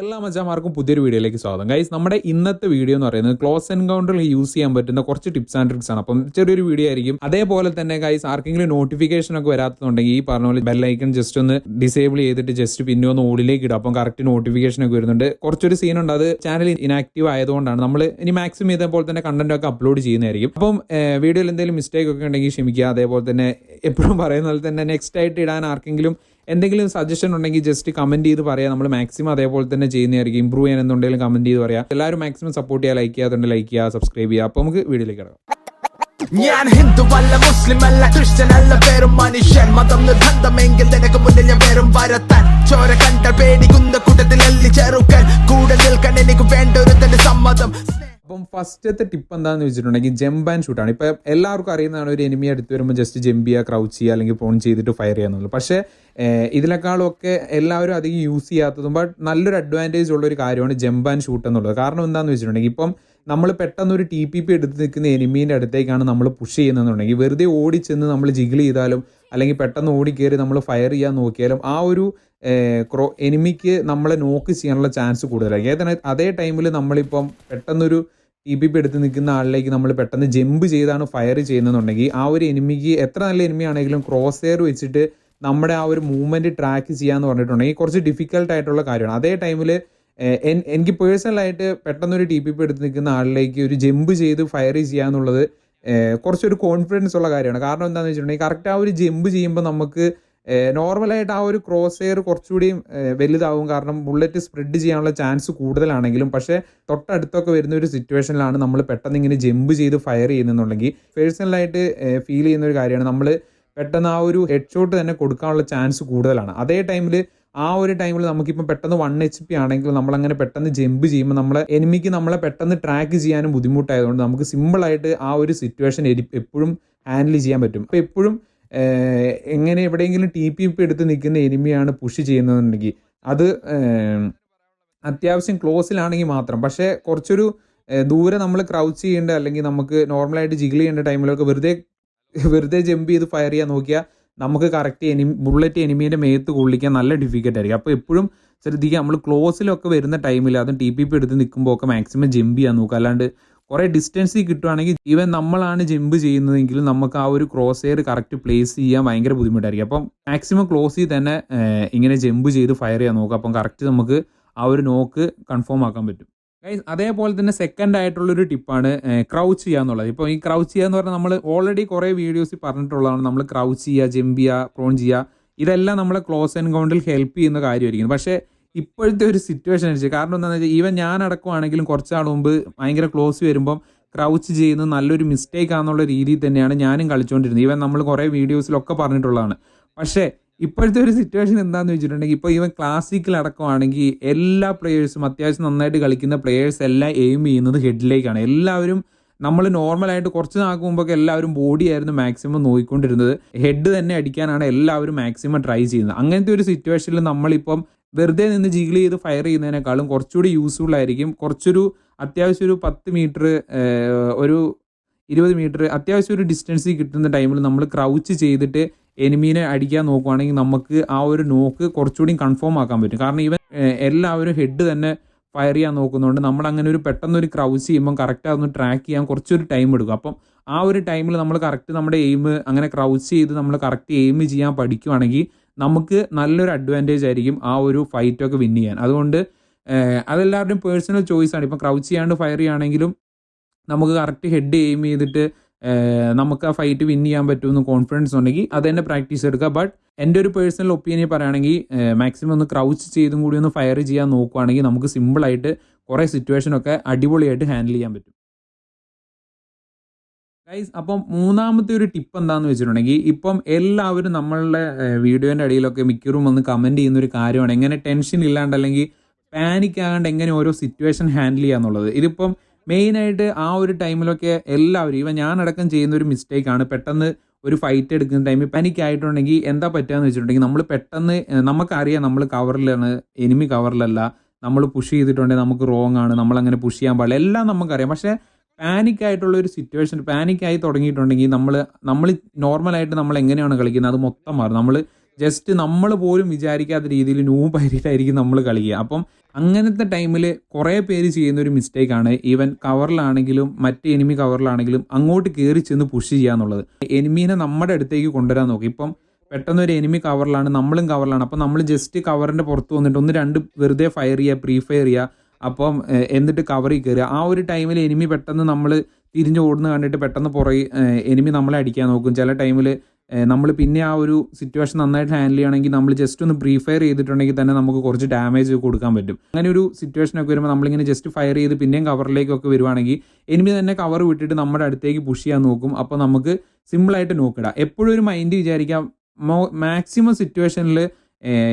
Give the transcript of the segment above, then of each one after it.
എല്ലാ മച്ചാമാർക്കും പുതിയൊരു വീഡിയോയിലേക്ക് സ്വാഗതം. ഗൈസ് നമ്മുടെ ഇന്നത്തെ വീഡിയോ എന്ന് പറയുന്നത് ക്ലോസ് എൻകൗണ്ടറിൽ യൂസ് ചെയ്യാൻ പറ്റുന്ന കുറച്ച് ടിപ്സ് ആൻഡ് ട്രിക്സ് ആണ്. അപ്പം ചെറിയൊരു വീഡിയോ ആയിരിക്കും. അതേപോലെ തന്നെ ഗൈസ് ആർക്കെങ്കിലും നോട്ടിഫിക്കേഷൻ ഒക്കെ വരാത്തതുണ്ടെങ്കിൽ ഈ പറഞ്ഞ പോലെ ബെല്ലൈക്കൺ ജസ്റ്റ് ഒന്ന് ഡിസേബിൾ ചെയ്തിട്ട് ജസ്റ്റ് പിന്നെ ഒന്ന് ഓടിലേക്ക് ഇടും അപ്പം കറക്റ്റ് നോട്ടിഫിക്കേഷൻ ഒക്കെ വരുന്നുണ്ട്. കുറച്ചൊരു സീൻ ഉണ്ട്. അത് ചാനൽ ഇനാക്റ്റീവ് ആയതുകൊണ്ടാണ്. നമ്മൾ ഇനി മാക്സിമം ഇതേപോലെ തന്നെ കണ്ടന്റ് ഒക്കെ അപ്ലോഡ് ചെയ്യുന്നതായിരിക്കും. അപ്പം വീഡിയോയിൽ എന്തെങ്കിലും മിസ്റ്റേക്ക് ഒക്കെ ഉണ്ടെങ്കിൽ ക്ഷമിക്കുക. അതേപോലെ തന്നെ എപ്പോഴും പറയുന്ന പോലെ തന്നെ നെക്സ്റ്റ് ആയിട്ട് ഇടാൻ ആർക്കെങ്കിലും എന്തെങ്കിലും സജഷൻ ഉണ്ടെങ്കിൽ ജസ്റ്റ് കമന്റ് ചെയ്ത് പറയാം. നമ്മൾ മാക്സിമം അതേപോലെ തന്നെ ചെയ്യുന്നതായിരിക്കും. ഇമ്പ്രൂവ് ചെയ്യാൻ എന്തുണ്ടെങ്കിലും കമന്റ് ചെയ്ത് പറയാം. എല്ലാവരും മാക്സിമം സപ്പോർട്ട് ചെയ്യുക ലൈക്ക് ചെയ്യാതുണ്ട് ലൈക്ക് ചെയ്യുക സബ്സ്ക്രൈബ് ചെയ്യുക അപ്പോൾ നമുക്ക് വീഡിയോയിലേക്ക് കിടക്കാം. ഞാൻ ഹിന്ദു അല്ല മുസ്ലിം അല്ല ക്രിസ്ത്യൻ അല്ല പേരും മനുഷ്യൻ. മതം നിർബന്ധമെങ്കിൽ നിനക്ക് മുന്നിൽ ഞാൻ പേരും വരത്താൻ. ചോര കണ്ട പേടിക്കുന്ന കൂട്ടത്തിൽ അല്ലി ചെറുക്കൻ. കൂടെ നിൽക്കാൻ എനിക്ക് വേണ്ട ഒരു തന്റെ സമ്മതം. ഫസ്റ്റത്തെ ടിപ്പ് എന്താണെന്ന് വെച്ചിട്ടുണ്ടെങ്കിൽ ജമ്പ് ആൻഡ് ഷൂട്ടാണ് ഇപ്പം എല്ലാവർക്കും അറിയുന്നതാണ് ഒരു എനിമി അടുത്ത് വരുമ്പോൾ ജസ്റ്റ് ജമ്പ് ചെയ്യുക ക്രൗച്ച് ചെയ്യുക അല്ലെങ്കിൽ ഫോൺ ചെയ്തിട്ട് ഫയർ ചെയ്യാന്നുള്ളത് പക്ഷേ ഏഹ്, ഇതിനേക്കാളും ഒക്കെ എല്ലാവരും അധികം യൂസ് ചെയ്യാത്തതും ബട്ട് നല്ലൊരു അഡ്വാന്റേജ് ഉള്ള ഒരു കാര്യമാണ് ജമ്പ് ആൻഡ് ഷൂട്ട് എന്നുള്ളത്. കാരണം എന്താണെന്ന് വെച്ചിട്ടുണ്ടെങ്കിൽ ഇപ്പം നമ്മൾ പെട്ടെന്ന് ഒരു ടി പി പി എടുത്ത് നിൽക്കുന്ന എനിമീന്റെ അടുത്തേക്കാണ് നമ്മൾ പുഷ് ചെയ്യുന്നതെന്നുണ്ടെങ്കിൽ വെറുതെ ഓടിച്ചെന്ന് നമ്മൾ ജിഗിൾ ചെയ്താലും അല്ലെങ്കിൽ പെട്ടെന്ന് ഓടിക്കയറി നമ്മൾ ഫയർ ചെയ്യാൻ നോക്കിയാലും ആ ഒരു ക്രോ എനിമിക്ക് നമ്മളെ നോക്ക് ചെയ്യാനുള്ള ചാൻസ് കൂടുതലായിരിക്കും. ഏതാണ് അതേ ടൈമിൽ നമ്മളിപ്പം പെട്ടെന്നൊരു ടി പി എടുത്ത് നിൽക്കുന്ന ആളിലേക്ക് നമ്മൾ പെട്ടെന്ന് ജമ്പ് ചെയ്താണ് ഫയർ ചെയ്യുന്നതെന്നുണ്ടെങ്കിൽ ആ ഒരു എനിമിക്ക് എത്ര നല്ല എനിമി ആണെങ്കിലും ക്രോസ് എയർ വെച്ചിട്ട് നമ്മുടെ ആ ഒരു മൂവ്മെന്റ് ട്രാക്ക് ചെയ്യാന്ന് പറഞ്ഞിട്ടുണ്ടെങ്കിൽ കുറച്ച് ഡിഫിക്കൽട്ട് ആയിട്ടുള്ള കാര്യമാണ്. അതേ ടൈമിൽ എനിക്ക് പേഴ്സണലായിട്ട് പെട്ടെന്നൊരു ടി പി പി എടുത്ത് നിൽക്കുന്ന ആളിലേക്ക് ഒരു ജമ്പ് ചെയ്ത് ഫയർ ചെയ്യുക എന്നുള്ളത് കുറച്ചൊരു കോൺഫിഡൻസ് ഉള്ള കാര്യമാണ്. കാരണം എന്താണെന്ന് വെച്ചിട്ടുണ്ടെങ്കിൽ കറക്റ്റ് ആ ഒരു ജമ്പ് ചെയ്യുമ്പോൾ നമുക്ക് നോർമലായിട്ട് ആ ഒരു ക്രോസ് എയർ കുറച്ചുകൂടി വലുതാവും. കാരണം ബുള്ളറ്റ് സ്പ്രെഡ് ചെയ്യാനുള്ള ചാൻസ് കൂടുതലാണെങ്കിലും പക്ഷേ തൊട്ടടുത്തൊക്കെ വരുന്ന ഒരു സിറ്റുവേഷനിലാണ് നമ്മൾ പെട്ടെന്ന് ഇങ്ങനെ ജമ്പ് ചെയ്ത് ഫയർ ചെയ്യുന്നുണ്ടെങ്കിൽ പേഴ്സണലായിട്ട് ഫീൽ ചെയ്യുന്ന ഒരു കാര്യമാണ്. നമ്മൾ പെട്ടെന്ന് ആ ഒരു ഹെഡ് ഷോട്ട് തന്നെ കൊടുക്കാനുള്ള ചാൻസ് കൂടുതലാണ്. അതേ ടൈമിൽ ആ ഒരു ടൈമിൽ നമുക്കിപ്പോൾ പെട്ടെന്ന് വൺ എച്ച് പി ആണെങ്കിൽ നമ്മളങ്ങനെ പെട്ടെന്ന് ജമ്പ് ചെയ്യുമ്പോൾ നമ്മളെ എനിമിക്ക് നമ്മളെ പെട്ടെന്ന് ട്രാക്ക് ചെയ്യാനും ബുദ്ധിമുട്ടായതുകൊണ്ട് നമുക്ക് സിമ്പിളായിട്ട് ആ ഒരു സിറ്റുവേഷൻ എപ്പോഴും ഹാൻഡിൽ ചെയ്യാൻ പറ്റും. അപ്പോൾ എപ്പോഴും എങ്ങനെ എവിടെയെങ്കിലും ടി പി പി എടുത്ത് നിൽക്കുന്ന എനിമിയാണ് പുഷ് ചെയ്യുന്നതെന്നുണ്ടെങ്കിൽ അത് അത്യാവശ്യം ക്ലോസിലാണെങ്കിൽ മാത്രം. പക്ഷേ കുറച്ചൊരു ദൂരെ നമ്മൾ ക്രൗച്ച് ചെയ്യേണ്ട അല്ലെങ്കിൽ നമുക്ക് നോർമലായിട്ട് ജിഗിൾ ചെയ്യേണ്ട ടൈമിലൊക്കെ വെറുതെ വെറുതെ ജമ്പ് ചെയ്ത് ഫയർ ചെയ്യാൻ നോക്കിയാൽ നമുക്ക് കറക്റ്റ് എനിമി ബുള്ളറ്റ് എനിമീന്റെ മേത്ത് കൊള്ളിക്കാൻ നല്ല ഡിഫിക്കൽട്ട് ആയിരിക്കും. അപ്പോൾ എപ്പോഴും ശ്രദ്ധിക്കുക നമ്മൾ ക്ലോസിലൊക്കെ വരുന്ന ടൈമിൽ അതും ടി പി പി എടുത്ത് നിൽക്കുമ്പോൾ ഒക്കെ മാക്സിമം ജമ്പ് ചെയ്യാൻ നോക്കുക. അല്ലാണ്ട് കുറേ ഡിസ്റ്റൻസിൽ കിട്ടുവാണെങ്കിൽ ഈവൻ നമ്മളാണ് ജമ്പ് ചെയ്യുന്നതെങ്കിലും നമുക്ക് ആ ഒരു ക്രോസ് എയർ കറക്റ്റ് പ്ലേസ് ചെയ്യാൻ ഭയങ്കര ബുദ്ധിമുട്ടായിരിക്കും. അപ്പം മാക്സിമം ക്ലോസിൽ തന്നെ ഇങ്ങനെ ജമ്പ് ചെയ്ത് ഫയർ ചെയ്യാൻ നോക്കുക. അപ്പം കറക്റ്റ് നമുക്ക് ആ ഒരു നോക്ക് കൺഫേം ആക്കാൻ പറ്റും. അതേപോലെ തന്നെ സെക്കൻഡ് ആയിട്ടുള്ളൊരു ടിപ്പാണ് ക്രൗച്ച് ചെയ്യുക എന്നുള്ളത്. ഇപ്പോൾ ഈ ക്രൗച്ച് ചെയ്യുക എന്ന് പറഞ്ഞാൽ നമ്മൾ ഓൾറെഡി കുറേ വീഡിയോസിൽ പറഞ്ഞിട്ടുള്ളതാണ്. നമ്മൾ ക്രൗച്ച് ചെയ്യുക ജമ്പ് ചെയ്യുക പ്രോൺ ചെയ്യുക. ഇതെല്ലാം നമ്മളെ ക്ലോസ് എൻകൗണ്ടിൽ ഹെൽപ്പ് ചെയ്യുന്ന കാര്യമായിരിക്കും. പക്ഷേ ഇപ്പോഴത്തെ ഒരു സിറ്റുവേഷൻ അനുസരിച്ച്. കാരണം എന്താണെന്ന് വെച്ചാൽ ഈവൻ ഞാൻ അടക്കമാണെങ്കിലും കുറച്ചാൾ മുമ്പ് ഭയങ്കര ക്ലോസ് വരുമ്പം ക്രൗച്ച് ചെയ്യുന്നത് നല്ലൊരു മിസ്റ്റേക്ക് ആണെന്നുള്ള രീതിയിൽ തന്നെയാണ് ഞാനും കളിച്ചുകൊണ്ടിരുന്നത് ഈവൻ നമ്മൾ കുറേ വീഡിയോസിലൊക്കെ പറഞ്ഞിട്ടുള്ളതാണ്. പക്ഷേ ഇപ്പോഴത്തെ ഒരു സിറ്റുവേഷൻ എന്താണെന്ന് വെച്ചിട്ടുണ്ടെങ്കിൽ ഇപ്പോൾ ഈവൻ ക്ലാസിക്കൽ അടക്കമാണെങ്കിൽ എല്ലാ പ്ലേയേഴ്സും അത്യാവശ്യം നന്നായിട്ട് കളിക്കുന്ന പ്ലേയേഴ്സ് എല്ലാം എയിം ചെയ്യുന്നത് ഹെഡിലേക്കാണ് എല്ലാവരും നമ്മൾ നോർമലായിട്ട് കുറച്ച് നാൾക്ക് മുമ്പൊക്കെ എല്ലാവരും ബോഡി ആയിരുന്നു മാക്സിമം നോക്കിക്കൊണ്ടിരുന്നത്. ഹെഡ് തന്നെ അടിക്കാനാണ് എല്ലാവരും മാക്സിമം ട്രൈ ചെയ്യുന്നത്. അങ്ങനത്തെ ഒരു സിറ്റുവേഷനിൽ നമ്മളിപ്പം വെറുതെ നിന്ന് ജിഗിൾ ചെയ്ത് ഫയർ ചെയ്യുന്നതിനേക്കാളും കുറച്ചുകൂടി യൂസ്ഫുൾ ആയിരിക്കും. കുറച്ചൊരു അത്യാവശ്യം ഒരു പത്ത് മീറ്റർ ഒരു ഇരുപത് മീറ്റർ അത്യാവശ്യം ഒരു ഡിസ്റ്റൻസിൽ കിട്ടുന്ന ടൈമിൽ നമ്മൾ ക്രൗച്ച് ചെയ്തിട്ട് എനിമീനെ അടിക്കാൻ നോക്കുവാണെങ്കിൽ നമുക്ക് ആ ഒരു നോക്ക് കുറച്ചുകൂടി കൺഫേം ആക്കാൻ പറ്റും. കാരണം ഇവൻ എല്ലാവരും ഹെഡ് തന്നെ ഫയർ ചെയ്യാൻ നോക്കുന്നതുകൊണ്ട് നമ്മൾ അങ്ങനെ ഒരു പെട്ടെന്ന് ഒരു ക്രൗച്ച് ചെയ്യുമ്പോൾ കറക്റ്റ് അതൊന്ന് ട്രാക്ക് ചെയ്യാൻ കുറച്ചൊരു ടൈം എടുക്കും. അപ്പം ആ ഒരു ടൈമിൽ നമ്മൾ കറക്റ്റ് നമ്മുടെ എയിം അങ്ങനെ ക്രൗച്ച് ചെയ്ത് നമ്മൾ കറക്റ്റ് എയിം ചെയ്യാൻ പഠിക്കുവാണെങ്കിൽ നമുക്ക് നല്ലൊരു അഡ്വാന്റേജ് ആയിരിക്കും ആ ഒരു ഫൈറ്റൊക്കെ വിൻ ചെയ്യാൻ. അതുകൊണ്ട് അതെല്ലാവരുടെയും പേഴ്സണൽ ചോയ്സാണ് ഇപ്പം ക്രൗച്ച് ചെയ്യാണ്ട് ഫയർ ചെയ്യുകയാണെങ്കിലും നമുക്ക് കറക്റ്റ് ഹെഡ് എയിം ചെയ്തിട്ട് നമുക്ക് ആ ഫൈറ്റ് വിൻ ചെയ്യാൻ പറ്റുമെന്ന് കോൺഫിഡൻസ് ഉണ്ടെങ്കിൽ അത് തന്നെ പ്രാക്ടീസ് എടുക്കുക. ബട്ട് എന്റെ ഒരു പേഴ്സണൽ ഒപ്പീനിയൻ പറയുകയാണെങ്കിൽ മാക്സിമം ഒന്ന് ക്രൗച്ച് ചെയ്തും കൂടി ഒന്ന് ഫയർ ചെയ്യാൻ നോക്കുകയാണെങ്കിൽ നമുക്ക് സിമ്പിളായിട്ട് കുറേ സിറ്റുവേഷനൊക്കെ അടിപൊളിയായിട്ട് ഹാൻഡിൽ ചെയ്യാൻ പറ്റും. ഗൈസ് അപ്പം മൂന്നാമത്തെ ഒരു ടിപ്പ് എന്താണെന്ന് വെച്ചിട്ടുണ്ടെങ്കിൽ ഇപ്പം എല്ലാവരും നമ്മളുടെ വീഡിയോന്റെ അടിയിലൊക്കെ മിക്കവരും വന്ന് കമന്റ് ചെയ്യുന്ന ഒരു കാര്യമാണ്. എങ്ങനെ ടെൻഷൻ ഇല്ലാണ്ട് അല്ലെങ്കിൽ പാനിക് ആകാണ്ട് എങ്ങനെ ഓരോ സിറ്റുവേഷൻ ഹാൻഡിൽ ചെയ്യുക എന്നുള്ളത്. ഇതിപ്പം മെയിനായിട്ട് ആ ഒരു ടൈമിലൊക്കെ എല്ലാവരും ഞാൻ ഞാനടക്കം ചെയ്യുന്ന ഒരു മിസ്റ്റേക്കാണ് പെട്ടെന്ന് ഒരു ഫൈറ്റ് എടുക്കുന്ന ടൈമിൽ പാനിക് ആയിട്ടുണ്ടെങ്കിൽ എന്താ പറ്റുകയെന്ന് വെച്ചിട്ടുണ്ടെങ്കിൽ നമ്മൾ പെട്ടെന്ന് നമുക്കറിയാം നമ്മൾ കവറിലാണ് എനിമി കവറിലല്ല നമ്മൾ പുഷ് ചെയ്തിട്ടുണ്ടെങ്കിൽ നമുക്ക് റോങ് ആണ്. നമ്മളങ്ങനെ പുഷ് ചെയ്യാൻ പാടില്ല. എല്ലാം നമുക്കറിയാം. പക്ഷേ പാനിക് ആയിട്ടുള്ള ഒരു സിറ്റുവേഷൻ പാനിക് ആയി തുടങ്ങിയിട്ടുണ്ടെങ്കിൽ നമ്മൾ നമ്മൾ നോർമലായിട്ട് നമ്മൾ എങ്ങനെയാണ് കളിക്കുന്നത്? അത് മൊത്തം മാറും. നമ്മൾ ജസ്റ്റ് നമ്മൾ പോലും വിചാരിക്കാത്ത രീതിയിൽ ന്യൂ നൂബായിരിക്കും നമ്മൾ കളിക്കുക. അപ്പം അങ്ങനത്തെ ടൈമിൽ കുറേ പേര് ചെയ്യുന്ന ഒരു മിസ്റ്റേക്കാണ് ഈവൻ കവറിലാണെങ്കിലും മറ്റ് എനിമി കവറിലാണെങ്കിലും അങ്ങോട്ട് കയറി ചെന്ന് പുഷ് ചെയ്യുക എന്നുള്ളത്. എനിമീനെ നമ്മുടെ അടുത്തേക്ക് കൊണ്ടുവരാൻ നോക്കി. ഇപ്പം പെട്ടെന്ന് ഒരു എനിമി കവറിലാണ് നമ്മളും കവറിലാണ് അപ്പം നമ്മൾ ജസ്റ്റ് കവറിന്റെ പുറത്ത് വന്നിട്ട് ഒന്ന് രണ്ട് വെറുതെ ഫയർ ചെയ്യുക പ്രീ ഫയർ ചെയ്യുക അപ്പം എന്നിട്ട് കവറിൽ കയറുക ആ ഒരു ടൈമിൽ എനിമി പെട്ടെന്ന് നമ്മൾ തിരിഞ്ഞ് ഓടുന്ന കണ്ടിട്ട് പെട്ടെന്ന് പുറകെ എനിമി നമ്മളെ അടിക്കാൻ നോക്കും. ചില ടൈമിൽ നമ്മൾ പിന്നെ ആ ഒരു സിറ്റുവേഷൻ നന്നായിട്ട് ഹാൻഡിൽ ചെയ്യുകയാണെങ്കിൽ നമ്മൾ ജസ്റ്റ് ഒന്ന് പ്രീ ഫയർ ചെയ്തിട്ടുണ്ടെങ്കിൽ തന്നെ നമുക്ക് കുറച്ച് ഡാമേജ് കൊടുക്കാൻ പറ്റും. അങ്ങനെ ഒരു സിറ്റുവേഷനൊക്കെ വരുമ്പോൾ നമ്മളിങ്ങനെ ജസ്റ്റ് ഫയർ ചെയ്ത് പിന്നെയും കവറിലേക്കൊക്കെ വരുവാണെങ്കിൽ എനിമി തന്നെ കവർ വിട്ടിട്ട് നമ്മുടെ അടുത്തേക്ക് പുഷ് ചെയ്യാൻ നോക്കും. അപ്പോൾ നമുക്ക് സിമ്പിളായിട്ട് നോക്കിടാം. എപ്പോഴും ഒരു മൈൻഡ് വിചാരിക്കാം. മാക്സിമം സിറ്റുവേഷനിൽ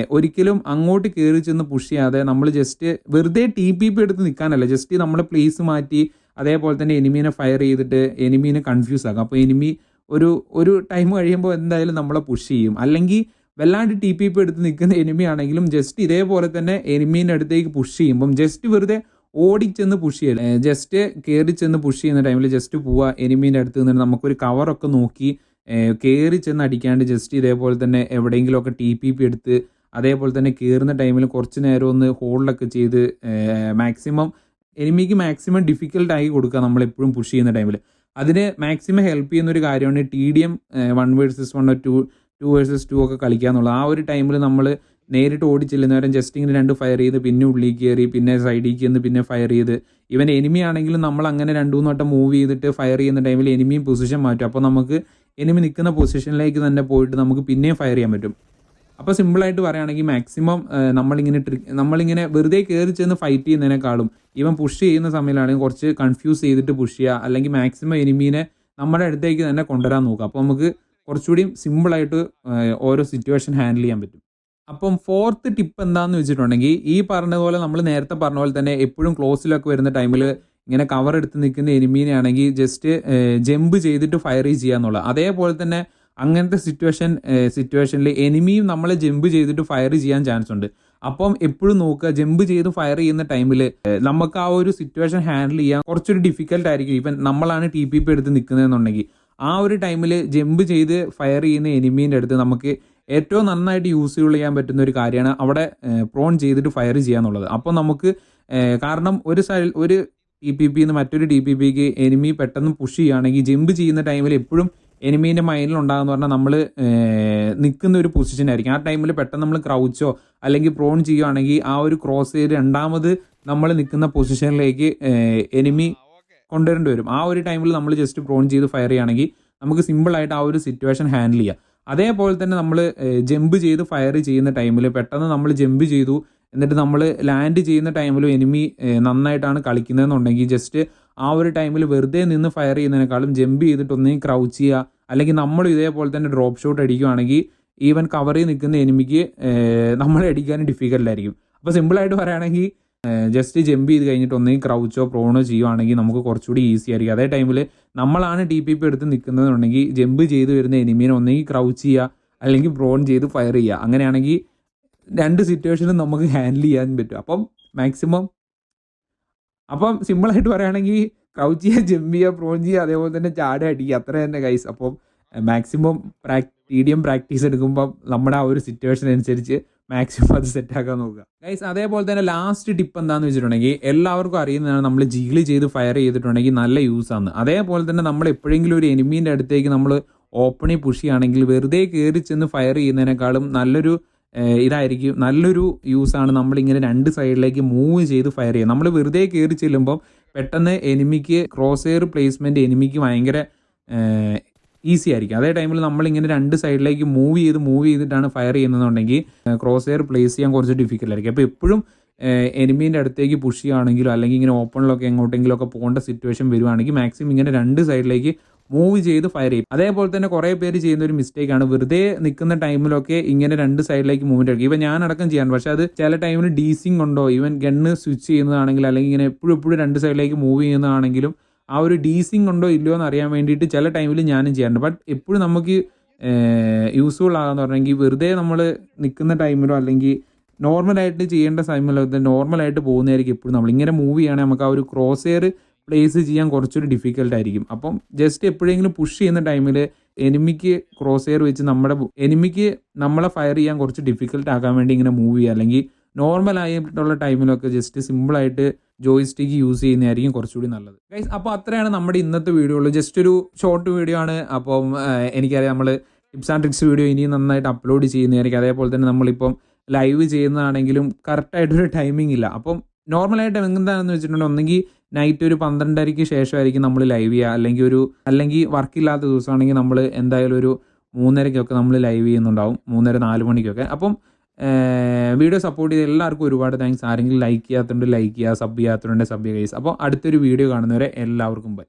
ഒരിക്കലും അങ്ങോട്ട് കയറി ചെന്ന് പുഷ് ചെയ്യാതെ നമ്മൾ ജസ്റ്റ് വെറുതെ ടി പി പി എടുത്ത് നിൽക്കാനല്ല ജസ്റ്റ് നമ്മളെ പ്ലേസ് മാറ്റി അതേപോലെ തന്നെ എനിമീനെ ഫയർ ചെയ്തിട്ട് എനിമീനെ കൺഫ്യൂസ് ആക്കാം. അപ്പോൾ എനിമി ഒരു ഒരു ടൈം കഴിയുമ്പോൾ എന്തായാലും നമ്മളെ പുഷ് ചെയ്യും. അല്ലെങ്കിൽ വല്ലാണ്ട് ടി പി പി എടുത്ത് നിൽക്കുന്ന എനിമി ആണെങ്കിലും ജസ്റ്റ് ഇതേപോലെ തന്നെ എനിമീന്റെ അടുത്തേക്ക് പുഷ് ചെയ്യുമ്പം ജസ്റ്റ് വെറുതെ ഓടിച്ചെന്ന് പുഷ് ചെയ്യൽ. ജസ്റ്റ് കയറി ചെന്ന് പുഷ് ചെയ്യുന്ന ടൈമിൽ ജസ്റ്റ് പോവുക എനിമീന്റെ അടുത്ത് നിന്ന് നമുക്കൊരു കവറൊക്കെ നോക്കി കയറി ചെന്ന് അടിക്കാണ്ട് ജസ്റ്റ് ഇതേപോലെ തന്നെ എവിടെയെങ്കിലുമൊക്കെ ടി പി പി എടുത്ത് അതേപോലെ തന്നെ കയറുന്ന ടൈമിൽ കുറച്ച് നേരം ഒന്ന് ഹോൾഡൊക്കെ ചെയ്ത് മാക്സിമം എനിമിക്ക് മാക്സിമം ഡിഫിക്കൽട്ട് ആക്കി കൊടുക്കുക നമ്മളെപ്പോഴും പുഷ് ചെയ്യുന്ന ടൈമിൽ അതിന് മാക്സിമം ഹെൽപ്പ് ചെയ്യുന്ന ഒരു കാര്യമാണ് T D M one versus one two two versus two ഒക്കെ കളിക്കുക എന്നുള്ളത്. ആ ഒരു ടൈമിൽ നമ്മൾ നേരിട്ട് ഓടിച്ചില്ല നേരം ജസ്റ്റ് ഇങ്ങനെ രണ്ട് ഫയർ ചെയ്ത് പിന്നെ ഉള്ളിൽ കയറി പിന്നെ സൈഡിലേക്ക് ചെന്ന് പിന്നെ ഫയർ ചെയ്ത്. ഇവൻ എനിമി ആണെങ്കിലും നമ്മൾ അങ്ങനെ രണ്ടു മൂന്ന് വട്ടം മൂവ് ചെയ്തിട്ട് ഫയർ ചെയ്യുന്ന ടൈമിൽ എനിമിയും പൊസിഷൻ മാറ്റും. അപ്പോൾ നമുക്ക് എനിമി നിൽക്കുന്ന പൊസിഷനിലേക്ക് തന്നെ പോയിട്ട് നമുക്ക് പിന്നെയും ഫയർ ചെയ്യാൻ പറ്റും. അപ്പോൾ സിമ്പിളായിട്ട് പറയുകയാണെങ്കിൽ മാക്സിമം നമ്മളിങ്ങനെ ട്രി നമ്മളിങ്ങനെ വെറുതെ കയറി ചെന്ന് ഫൈറ്റ് ചെയ്യുന്നതിനേക്കാളും ഇവൻ പുഷ് ചെയ്യുന്ന സമയത്താണെങ്കിൽ കുറച്ച് കൺഫ്യൂസ് ചെയ്തിട്ട് പുഷ് ചെയ്യുക. അല്ലെങ്കിൽ മാക്സിമം എനിമീനെ നമ്മുടെ അടുത്തേക്ക് തന്നെ കൊണ്ടുവരാൻ നോക്കുക. അപ്പോൾ നമുക്ക് കുറച്ചുകൂടി സിമ്പിളായിട്ട് ഓരോ സിറ്റുവേഷൻ ഹാൻഡിൽ ചെയ്യാൻ പറ്റും. അപ്പം ഫോർത്ത് ടിപ്പ് എന്താണെന്ന് വെച്ചിട്ടുണ്ടെങ്കിൽ ഈ പറഞ്ഞതുപോലെ പോലെ നമ്മൾ നേരത്തെ പറഞ്ഞ പോലെ തന്നെ എപ്പോഴും ക്ലോസിലൊക്കെ വരുന്ന ടൈമിൽ ഇങ്ങനെ കവർ എടുത്ത് നിൽക്കുന്ന എനിമീനെ ആണെങ്കിൽ ജസ്റ്റ് ജമ്പ് ചെയ്തിട്ട് ഫയർ ചെയ്യുക എന്നുള്ളത്. അതേപോലെ തന്നെ അങ്ങനത്തെ സിറ്റുവേഷൻ സിറ്റുവേഷനിൽ എനിമിയും നമ്മളെ ജമ്പ് ചെയ്തിട്ട് ഫയർ ചെയ്യാൻ ചാൻസ് ഉണ്ട്. അപ്പം എപ്പോഴും നോക്കുക ജമ്പ് ചെയ്ത് ഫയർ ചെയ്യുന്ന ടൈമിൽ നമുക്ക് ആ ഒരു സിറ്റുവേഷൻ ഹാൻഡിൽ ചെയ്യാൻ കുറച്ചൊരു ഡിഫിക്കൽട്ട് ആയിരിക്കും. ഇപ്പം നമ്മളാണ് ടി പി പി എടുത്ത് നിൽക്കുന്നതെന്നുണ്ടെങ്കിൽ. ആ ഒരു ടൈമിൽ ജമ്പ് ചെയ്ത് ഫയർ ചെയ്യുന്ന എനിമീന്റെ അടുത്ത് നമുക്ക് ഏറ്റവും നന്നായിട്ട് യൂസ് ചെയ്യാൻ പറ്റുന്ന ഒരു കാര്യമാണ് അവിടെ പ്രോൺ ചെയ്തിട്ട് ഫയർ ചെയ്യുക എന്നുള്ളത്. നമുക്ക് കാരണം ഒരു സൈഡ് ഒരു ടി പി പിന്ന് മറ്റൊരു ടി പി പിക്ക് എനിമി പെട്ടെന്ന് പുഷ് ചെയ്യുകയാണെങ്കിൽ ജമ്പ് ചെയ്യുന്ന ടൈമിൽ എപ്പോഴും എനിമീന്റെ മൈൻഡിൽ ഉണ്ടാകുന്ന പറഞ്ഞാൽ നമ്മൾ നിൽക്കുന്ന ഒരു പൊസിഷൻ ആയിരിക്കും. ആ ടൈമിൽ പെട്ടെന്ന് നമ്മൾ ക്രൗച്ചോ അല്ലെങ്കിൽ പ്രോൺ ചെയ്യുകയാണെങ്കിൽ ആ ഒരു ക്രോസ് ചെയ്ത് രണ്ടാമത് നമ്മൾ നിൽക്കുന്ന പൊസിഷനിലേക്ക് എനിമി കൊണ്ടുവരേണ്ടി വരും. ആ ഒരു ടൈമിൽ നമ്മൾ ജസ്റ്റ് പ്രോൺ ചെയ്ത് ഫയർ ചെയ്യുകയാണെങ്കിൽ നമുക്ക് സിമ്പിളായിട്ട് ആ ഒരു സിറ്റുവേഷൻ ഹാൻഡിൽ ചെയ്യാം. അതേപോലെ തന്നെ നമ്മൾ ജമ്പ് ചെയ്ത് ഫയർ ചെയ്യുന്ന ടൈമിൽ പെട്ടെന്ന് നമ്മൾ ജമ്പ് ചെയ്തു എന്നിട്ട് നമ്മൾ ലാൻഡ് ചെയ്യുന്ന ടൈമിലും എനിമി നന്നായിട്ടാണ് കളിക്കുന്നതെന്നുണ്ടെങ്കിൽ ജസ്റ്റ് ആ ഒരു ടൈമിൽ വെറുതെ നിന്ന് ഫയർ ചെയ്യുന്നതിനേക്കാളും ജമ്പ് ചെയ്തിട്ട് ഒന്നെങ്കിൽ ക്രൗച്ച് ചെയ്യുക അല്ലെങ്കിൽ നമ്മൾ ഇതേപോലെ തന്നെ ഡ്രോപ്പ് ഷോട്ട് അടിക്കുകയാണെങ്കിൽ ഈവൻ കവറിൽ നിൽക്കുന്ന എനിമിക്ക് നമ്മളെ അടിക്കാനും ഡിഫിക്കൽട്ടായിരിക്കും അപ്പോൾ സിമ്പിളായിട്ട് പറയുകയാണെങ്കിൽ ജസ്റ്റ് ജമ്പ് ചെയ്ത് കഴിഞ്ഞിട്ട് ഒന്നെങ്കിൽ ക്രൗച്ചോ പ്രോണോ ചെയ്യുവാണെങ്കിൽ നമുക്ക് കുറച്ചുകൂടി ഈസി ആയിരിക്കും. അതേ ടൈമിൽ നമ്മളാണ് ടി പി പി എടുത്ത് നിൽക്കുന്നതെന്നുണ്ടെങ്കിൽ ജമ്പ് ചെയ്ത് വരുന്ന എനിമീനെ ഒന്നെങ്കിൽ ക്രൗച്ച് ചെയ്യുക അല്ലെങ്കിൽ പ്രോൺ ചെയ്ത് ഫയർ ചെയ്യുക. അങ്ങനെയാണെങ്കിൽ രണ്ട് സിറ്റുവേഷനും നമുക്ക് ഹാൻഡിൽ ചെയ്യാൻ പറ്റും. അപ്പം മാക്സിമം അപ്പം സിമ്പിളായിട്ട് പറയുകയാണെങ്കിൽ ക്രൗച്ച് ചെയ്യുക ചെയ്യുക പ്രോൺ അതേപോലെ തന്നെ ചാട അടിക്കുക. അത്ര തന്നെ കൈസ് അപ്പം മാക്സിമം പ്രാക് ടീഡിയം പ്രാക്ടീസ് എടുക്കുമ്പം നമ്മുടെ ആ ഒരു സിറ്റുവേഷൻ അനുസരിച്ച് മാക്സിമം അത് സെറ്റാക്കാൻ നോക്കുക. ഗൈസ് അതേപോലെ തന്നെ ലാസ്റ്റ് ടിപ്പ് എന്താണെന്ന് വെച്ചിട്ടുണ്ടെങ്കിൽ എല്ലാവർക്കും അറിയുന്നതാണ് നമ്മൾ ജീളി ചെയ്ത് ഫയർ ചെയ്തിട്ടുണ്ടെങ്കിൽ നല്ല യൂസ് ആണ് അതേപോലെ തന്നെ നമ്മൾ എപ്പോഴെങ്കിലും ഒരു എനിമീന്റെ അടുത്തേക്ക് നമ്മൾ ഓപ്പണിൽ പുഷ് വെറുതെ കയറി ചെന്ന് ഫയർ ചെയ്യുന്നതിനേക്കാളും നല്ലൊരു ഇതായിരിക്കും നല്ലൊരു യൂസാണ് നമ്മളിങ്ങനെ രണ്ട് സൈഡിലേക്ക് മൂവ് ചെയ്ത് ഫയർ ചെയ്യുക. നമ്മൾ വെറുതെ കയറി ചെല്ലുമ്പോൾ പെട്ടെന്ന് എനിമിക്ക് ക്രോസ് എയർ പ്ലേസ്മെന്റ് എനിമിക്ക് ഭയങ്കര ഈസി ആയിരിക്കും. അതേ ടൈമിൽ നമ്മളിങ്ങനെ രണ്ട് സൈഡിലേക്ക് മൂവ് ചെയ്ത് മൂവ് ചെയ്തിട്ടാണ് ഫയർ ചെയ്യുന്നതെന്നുണ്ടെങ്കിൽ ക്രോസ് എയർ പ്ലേസ് ചെയ്യാൻ കുറച്ച് ഡിഫിക്കൽ ആയിരിക്കും. അപ്പോൾ എപ്പോഴും എനിമീന്റെ അടുത്തേക്ക് പുഷ് ചെയ്യുകയാണെങ്കിലോ അല്ലെങ്കിൽ ഇങ്ങനെ ഓപ്പണിലൊക്കെ എങ്ങോട്ടെങ്കിലും ഒക്കെ പോകേണ്ട സിറ്റുവേഷൻ വരുവാണെങ്കിൽ മാക്സിമം ഇങ്ങനെ രണ്ട് സൈഡിലേക്ക് മൂവ് ചെയ്ത് ഫയർ ചെയ്യും. അതേപോലെ തന്നെ കുറേ പേര് ചെയ്യുന്ന ഒരു മിസ്റ്റേക്ക് ആണ്. വെറുതെ നിൽക്കുന്ന ടൈമിലൊക്കെ ഇങ്ങനെ രണ്ട് സൈഡിലേക്ക് മൂവ്മെന്റ് എടുക്കും ഇപ്പൊ ഞാൻ അടക്കം ചെയ്യാൻ പക്ഷെ അത് ചില ടൈമിൽ ഡീസിങ് ഉണ്ടോ? ഈവൻ ഗണ്ണ് സ്വിച്ച് ചെയ്യുന്നതാണെങ്കിൽ അല്ലെങ്കിൽ ഇങ്ങനെ എപ്പോഴും എപ്പോഴും രണ്ട് സൈഡിലേക്ക് മൂവ് ചെയ്യുന്നതാണെങ്കിലും ആ ഒരു ഡീസിങ് ഉണ്ടോ ഇല്ലയോ എന്ന് അറിയാൻ വേണ്ടിയിട്ട് ചില ടൈമിൽ ഞാനും ചെയ്യാറുണ്ട്. ബട്ട് എപ്പോഴും നമുക്ക് യൂസ്ഫുൾ ആകാന്ന് പറഞ്ഞെങ്കിൽ വെറുതെ നമ്മൾ നിൽക്കുന്ന ടൈമിലോ അല്ലെങ്കിൽ നോർമലായിട്ട് ചെയ്യേണ്ട ടൈമിലോ നോർമലായിട്ട് പോകുന്നതായിരിക്കും എപ്പോഴും നമ്മൾ. ഇങ്ങനെ മൂവ് ചെയ്യുകയാണെങ്കിൽ നമുക്ക് ആ ഒരു ക്രോസ് എയർ പ്ലേസ് ചെയ്യാൻ കുറച്ചൊരു ഡിഫിക്കൽട്ട് ആയിരിക്കും. അപ്പം ജസ്റ്റ് എപ്പോഴെങ്കിലും പുഷ് ചെയ്യുന്ന ടൈമിൽ എനിമിക്ക് ക്രോസ് എയർ വെച്ച് നമ്മുടെ എനിമിക്ക് നമ്മളെ ഫയർ ചെയ്യാൻ കുറച്ച് ഡിഫിക്കൽട്ട് ആക്കാൻ വേണ്ടി ഇങ്ങനെ മൂവ് ചെയ്യുക. അല്ലെങ്കിൽ നോർമൽ ആയിട്ടുള്ള ടൈമിലൊക്കെ ജസ്റ്റ് സിമ്പിളായിട്ട് ജോയിസ്റ്റിക്ക് യൂസ് ചെയ്യുന്നതായിരിക്കും കുറച്ചുകൂടി നല്ലത്. ഗൈസ് അപ്പോൾ അത്രയാണ് നമ്മുടെ ഇന്നത്തെ വീഡിയോ ഉള്ളൂ. ജസ്റ്റ് ഒരു ഷോർട്ട് വീഡിയോ ആണ്. അപ്പം എനിക്കറിയാം നമ്മൾ ടിപ്സ് ആൻഡ് ട്രിക്സ് വീഡിയോ ഇനിയും നന്നായിട്ട് അപ്ലോഡ് ചെയ്യുന്നതായിരിക്കും. അതേപോലെ തന്നെ നമ്മളിപ്പം ലൈവ് ചെയ്യുന്നതാണെങ്കിലും കറക്റ്റായിട്ടൊരു ടൈമിംഗ് ഇല്ല. അപ്പം നോർമലായിട്ട് എന്താണെന്ന് വെച്ചിട്ടുണ്ടെങ്കിൽ ഒന്നെങ്കിൽ നൈറ്റ് ഒരു പന്ത്രണ്ടരയ്ക്ക് ശേഷമായിരിക്കും നമ്മൾ ലൈവ് ചെയ്യുക. അല്ലെങ്കിൽ ഒരു അല്ലെങ്കിൽ വർക്കില്ലാത്ത ദിവസമാണെങ്കിൽ നമ്മൾ എന്തായാലും ഒരു മൂന്നരയ്ക്കൊക്കെ നമ്മൾ ലൈവ് ചെയ്യുന്നുണ്ടാവും. മൂന്നര നാല് മണിക്കൊക്കെ. അപ്പം വീഡിയോ സപ്പോർട്ട് ചെയ്ത എല്ലാവർക്കും ഒരുപാട് താങ്ക്സ് ആരെങ്കിലും ലൈക്ക് ചെയ്യാത്തതുണ്ട് ലൈക്ക് ചെയ്യുക. സബ് ചെയ്യാത്തതുണ്ട് സബ് ചെയ്യുക അപ്പോൾ അടുത്തൊരു വീഡിയോ കാണുന്നവരെ എല്ലാവർക്കും ബൈ